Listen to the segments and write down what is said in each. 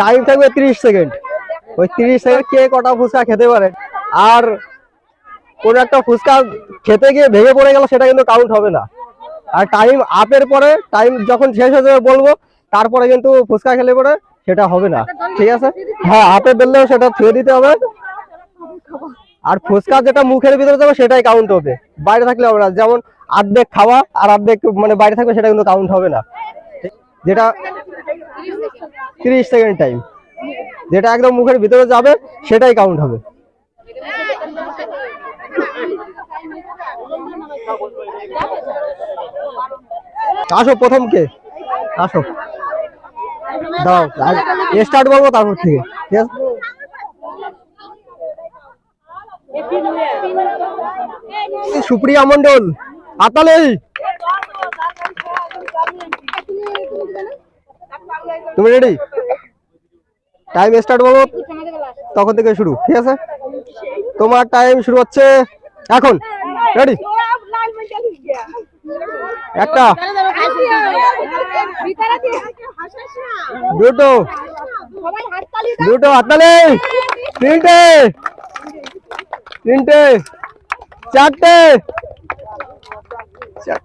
Time থাকবে তিরিশ second ওই তিরিশ সেকেন্ড কে কটা ফুচকা খেতে পারে? আর কোন একটা ফুচকা খেতে গিয়ে ভেঙে পড়ে গেল, সেটা কিন্তু কাউন্ট হবে না। আর টাইম আপের পরে টাইম যখন শেষ হয়ে যাবে বলব, তারপরে কিন্তু ফুচকা খেলে পরে সেটা হবে না। ঠিক আছে? হ্যাঁ আপে বেললেও সেটা ছুঁয়ে দিতে হবে। আর ফুচকা যেটা মুখের ভিতরে যাবে, সেটাই কাউন্ট হবে। বাইরে থাকলে হবে না। যেমন আর্ধেক খাওয়া আর আর্ধেক মানে বাইরে থাকবে, সেটা কিন্তু কাউন্ট হবে না। যেটা তিরিশ সেকেন্ড টাইম যেটা একদম মুখের ভিতরে যাবে, সেটাই কাউন্ট হবে। আসো, প্রথম কে? আসো। দাও স্টার্ট করব তারপর থেকে সুপ্রিয়া মন্ডল আতালে তুমি রেডি টাইম স্টার্ট বলো তখন থেকে শুরু, ঠিক আছে? তোমার টাইম শুরু হচ্ছে এখন। রেডি একটা। দুটো। দুটো, হাততালি। তিনটে। তিনটে। চারটে। চার-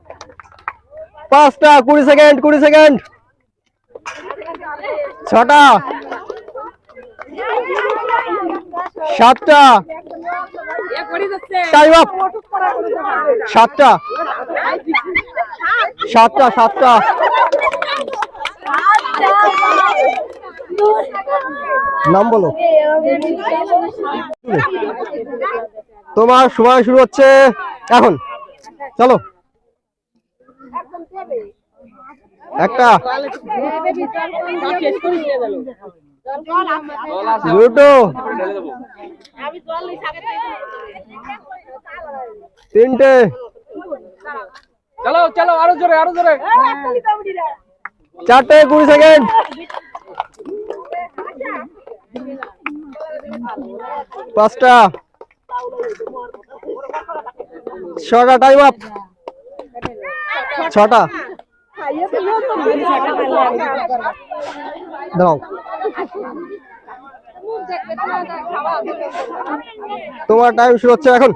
পাঁচটা, কুড়ি সেকেন্ড কুড়ি সেকেন্ড ছটা। সাতটা। Time up. সাতটা। সাতটা সাতটা। নাম বলো। তোমার সময় শুরু হচ্ছে এখন। চলো। একটা। দুটো তিনটে। চলো চলো আরও জোরে আরও জোরে। চারটে কুড়ি সেকেন্ড। পাঁচটা। ছটা টাইম আপ ছটা। তোমার টাইম শুরু হচ্ছে এখন।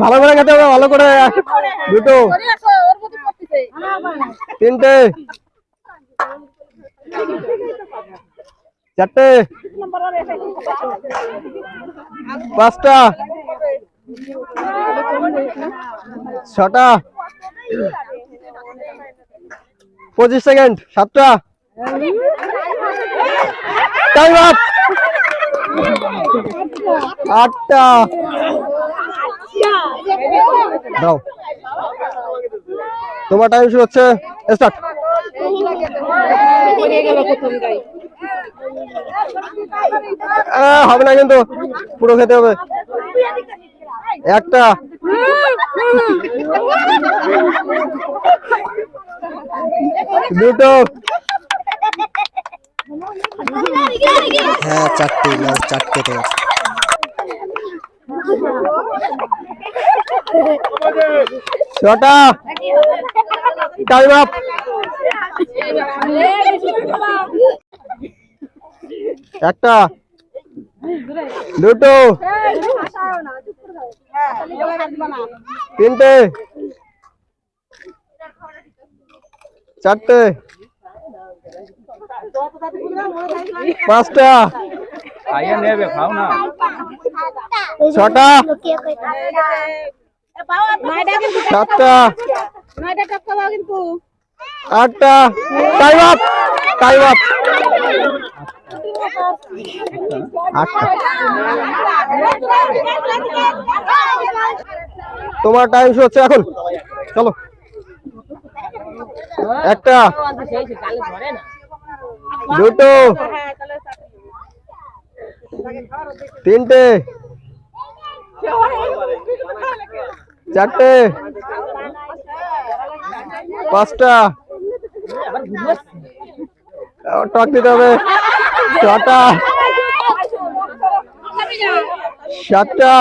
ভালো করে খেতে হবে, ভালো করে। দুটো। তিনটে। চারটে। পাঁচটা। ছটা। পঁচিশ সেকেন্ড, সাতটা। টাইম আপ আটটা। দাও। তোমার টাইম শুরু হচ্ছে। স্টার্ট হবে না কিন্তু। পুরো খেতে হবে। একটা। দুটো। হ্যাঁ চারটে চারটে তো। ছটা। একটা। দুটো। তিনটে। চারটে। পাঁচটা। খাইয়ে নেবে খাও না। ছটা। সাতটা। আটটা। Time up. Time up. আটটা। তোমার টাইম হচ্ছে, এখন। চলো। একটা। দুটো। তিনটে। চারটে। পাঁচটা। টক দিতে হবে। ছটা। সাতটা।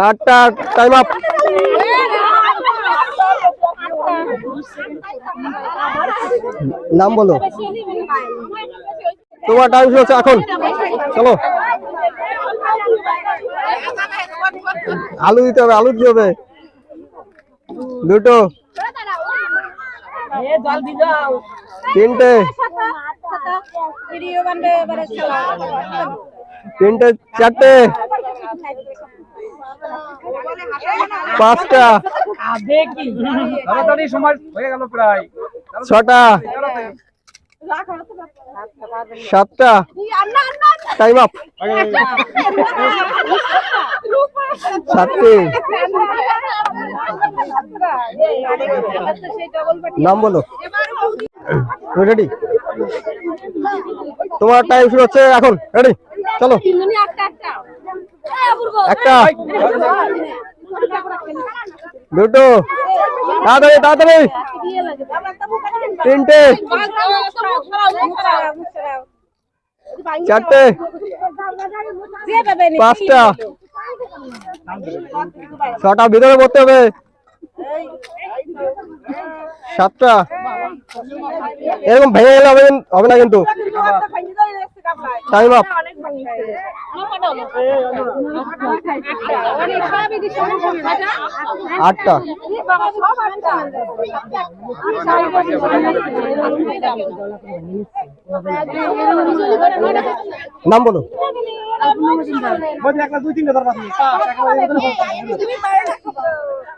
আটটা টাইম আপ নাম বলো। তোমার টাইম হচ্ছে এখন। চলো। আলু দিতে হবে আলু দিতে হবে? দুটো। তিনটে। তিনটে চারটে। পাঁচটা। তাড়াতাড়ি সময় হয়ে গেল প্রায়। ছটা। সাতটা। Time up. সাতটি। নাম বলো। রেডি তোমার টাইম শুরু হচ্ছে এখন। রেডি চলো। একটা। দুটো। তাড়াতাড়ি তাড়াতাড়ি। তিনটে। চারটে। পাঁচটা। ছটা ভিতরে পড়তে হবে। সাতটা। এরকম ভেঙে গেলে হবে হবে না কিন্তু। টাইম আটটা। নাম বলো।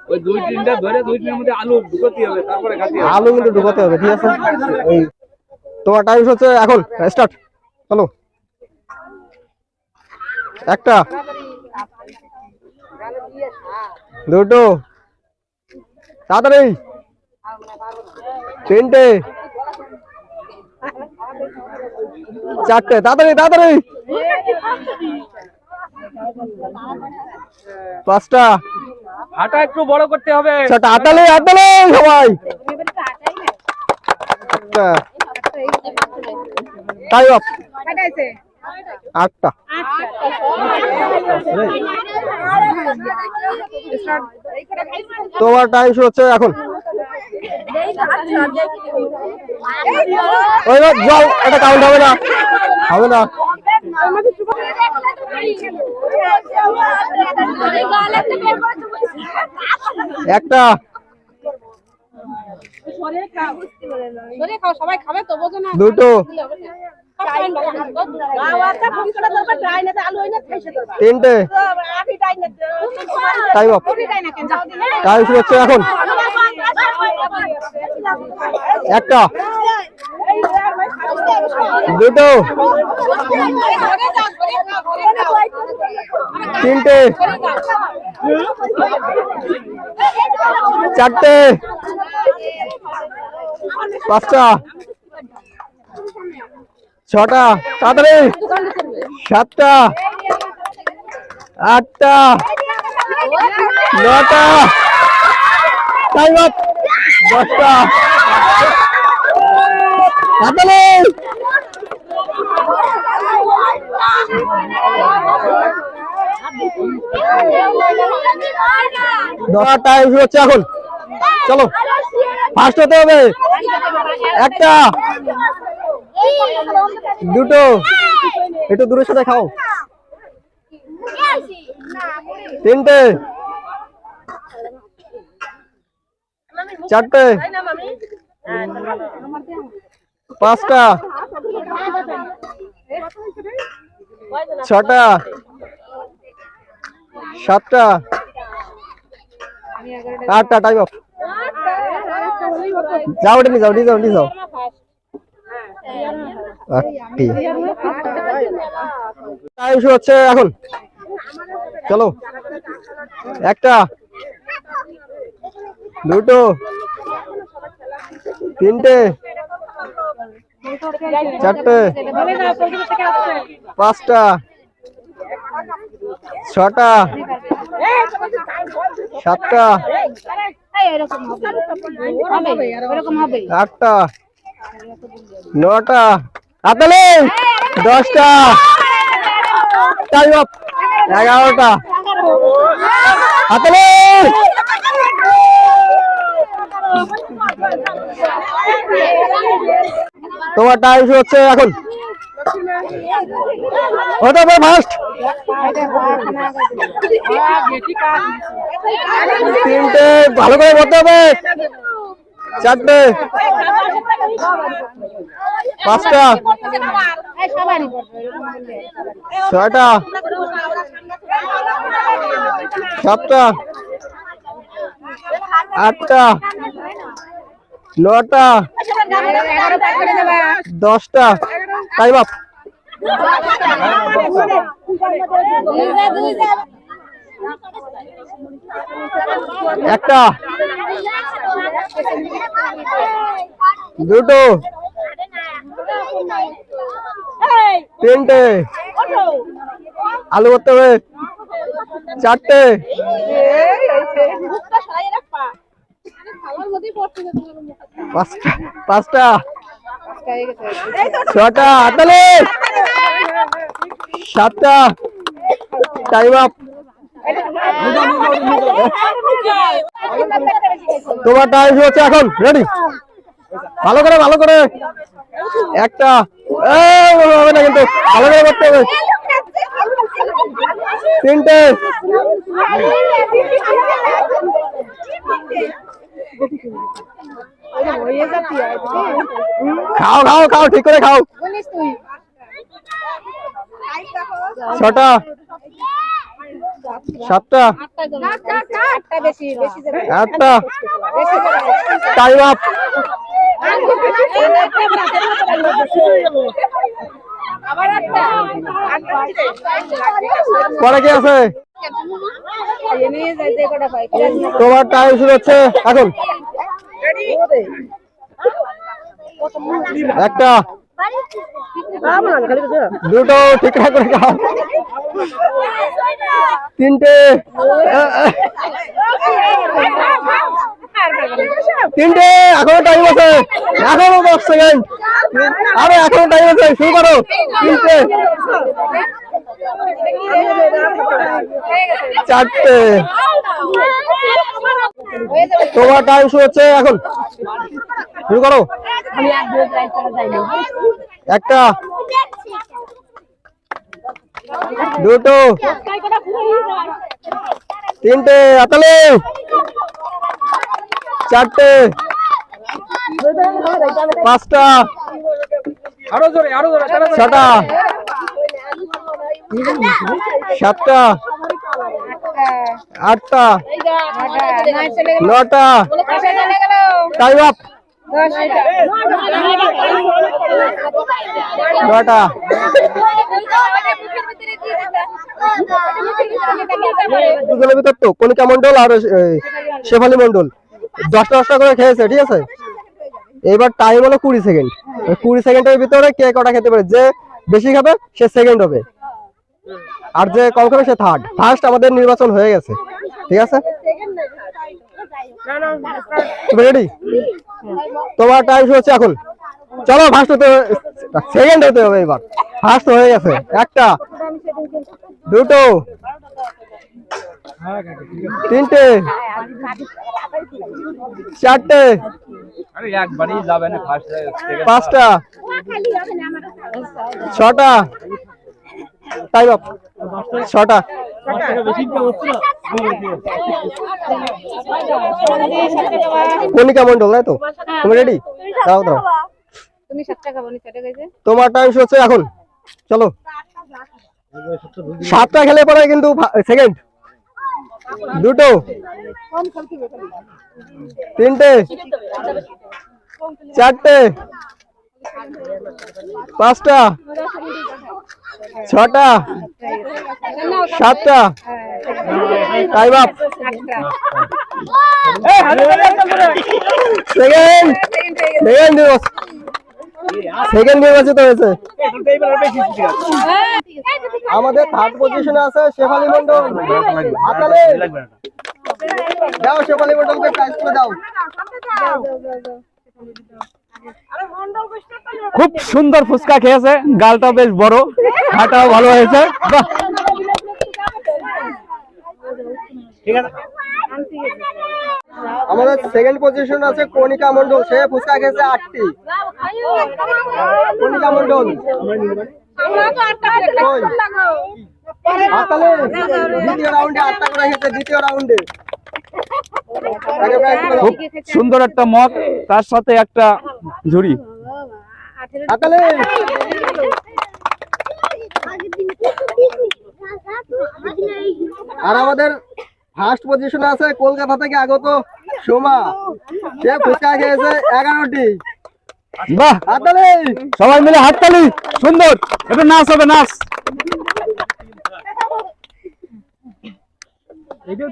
ওই দুই তিনটা ধরে দুই তিনের মধ্যে আলু ঢুকতে হবে তারপরে আলু কিন্তু ঢুকাতে হবে ঠিক আছে? এই তোমার টাইম হচ্ছে এখন স্টার্ট চলো। একটা। দুটো। তাড়াতাড়ি। তিনটে। চারটে। তাড়াতাড়ি তাড়াতাড়ি। পাঁচটা। আটা একটু বড় করতে হবে। ছটা আটালে আটালে সবাই। একটা টাইম আটটা। তোমার টাইম শুরু হচ্ছে এখন। ওই জল এটা কাউন্ট হবে না। হবে না। একটা সবাই খাবে তো বোঝো না। দুটো। তিনটে। টাইম আপ টাইম শুরু হচ্ছে এখন। একটা। দুটো। তিনটে। চারটে। পাঁচটা। ছটা। তাড়াতাড়ি। সাতটা। আটটা। নটা। Time up. দশটা। তাড়াতাড়ি দশটা টাইম হচ্ছে এখন। চলো ফার্স্ট হতে হবে। একটা, দুটো, একটু দূরের সাথে খাও। তিনটে, চারটে, পাঁচটা, ছটা সাতটা। আটটা, টাইম অফ যাও, ওটা যাও, নিয়ে যাও নিয়ে যাও। টাইম শুরু হচ্ছে, এখন। চলো। একটা। দুটো। তিনটে। চারটে। পাঁচটা। ছটা। সাতটা। আটটা। নটা। হাতালে দশটা। টাইম এগারোটা। হাতালে তোমার টাইম হচ্ছে এখন। হতে হবে ফার্স্ট তিনটে ভালো করে করতে হবে। চারটে। পাঁচটা। ছয়টা। সাতটা। আটটা। নটা। দশটা। টাইম আপ একটা। দুটো। তিনটে। আলু করতে হবে। চারটে। পাঁচটা। পাঁচটা। ছটা। হাতালে সাতটা। Time up. তোমার টাইম হচ্ছে এখন রেডি ভালো করে ভালো করে। একটা। হবে না কিন্তু, ভালো করে করতে হবে। তিনটে। খাও খাও খাও, ঠিক করে খাও। ছটা। সাতটা। আটটা। Time up. পরে কি আছে? তোমার টাইম শুরু হচ্ছে। এখন। একটা। দুটো ঠিকঠাক করে খাও। তিনটে। তিনটে, এখনও টাইম আছে। এখনও দশ সেকেন্ড আরে, এখনও টাইম আছে, শুরু করো। তিনটে। চারটে। তোমার টাইম শুরু হচ্ছে, এখন। শুরু করো। একটা। দুটো। তিনটে। আতালে। চারটে। পাঁচটা। আরও জোরে আরও জোরে ছটা। সাতটা। আটটা। নটা। Time up. নটা দুজনের ভিতর তো মন্ডল আর শেফালি মন্ডল দশটা দশটা করে খেয়েছে, ঠিক আছে? এবার টাইম হলো কুড়ি সেকেন্ড কুড়ি সেকেন্ডের ভিতরে কে কটা খেতে পারে? যে বেশি খাবে, সে সেকেন্ড হবে। আর যে কম খাবে, সে থার্ড ফার্স্ট আমাদের নির্বাচন হয়ে গেছে, ঠিক আছে? রেডি তোমার টাইম হচ্ছে এখন। চলো ফার্স্ট হতে সেকেন্ড হতে হবে এবার। ফার্স্ট হয়ে গেছে। একটা, দুটো, তিনটে, চারটে, পাঁচটা, ছটা টাইম আপ ছটা। কণিকা মন্ডল তাই তো? তুমি রেডি দাও দাও। তোমার টাইম হচ্ছে এখন। চলো। সাতটা খেলে পরে কিন্তু সেকেন্ড দুটো। তিনটে। চারটে। পাঁচটা। ছটা। সাতটা। Time up second. সেকেন্ড দিবস সেকেন্ড নির্বাচিত হয়েছে। আমাদের থার্ড পজিশনে আছে শেফালি মন্ডল হাতালে দাও শেফালি মন্ডলকে প্রাইজ করে দাও। খুব সুন্দর ফুচকা খেয়েছে। গালটা বেশ বড় হাটাও ভালো হয়েছে। বাহ। ঠিক আছে? আমাদের সেকেন্ড পজিশন আছে কণিকা মন্ডল সে ফুচকা খেয়েছে আটটি। কণিকা মন্ডল দ্বিতীয় রাউন্ডে আটটা করে খেয়েছে দ্বিতীয় রাউন্ডে। খুব সুন্দর একটা মগ তার সাথে একটা ঝুড়ি। আর আমাদের ফার্স্ট পজিশনে আছে কলকাতা থেকে আগত সোমা। সে ফুচকা খেয়েছে এগারোটি। বাহ! হাততালি! সবাই মিলে হাততালি। সুন্দর। এটা নাচ হবে নাচ।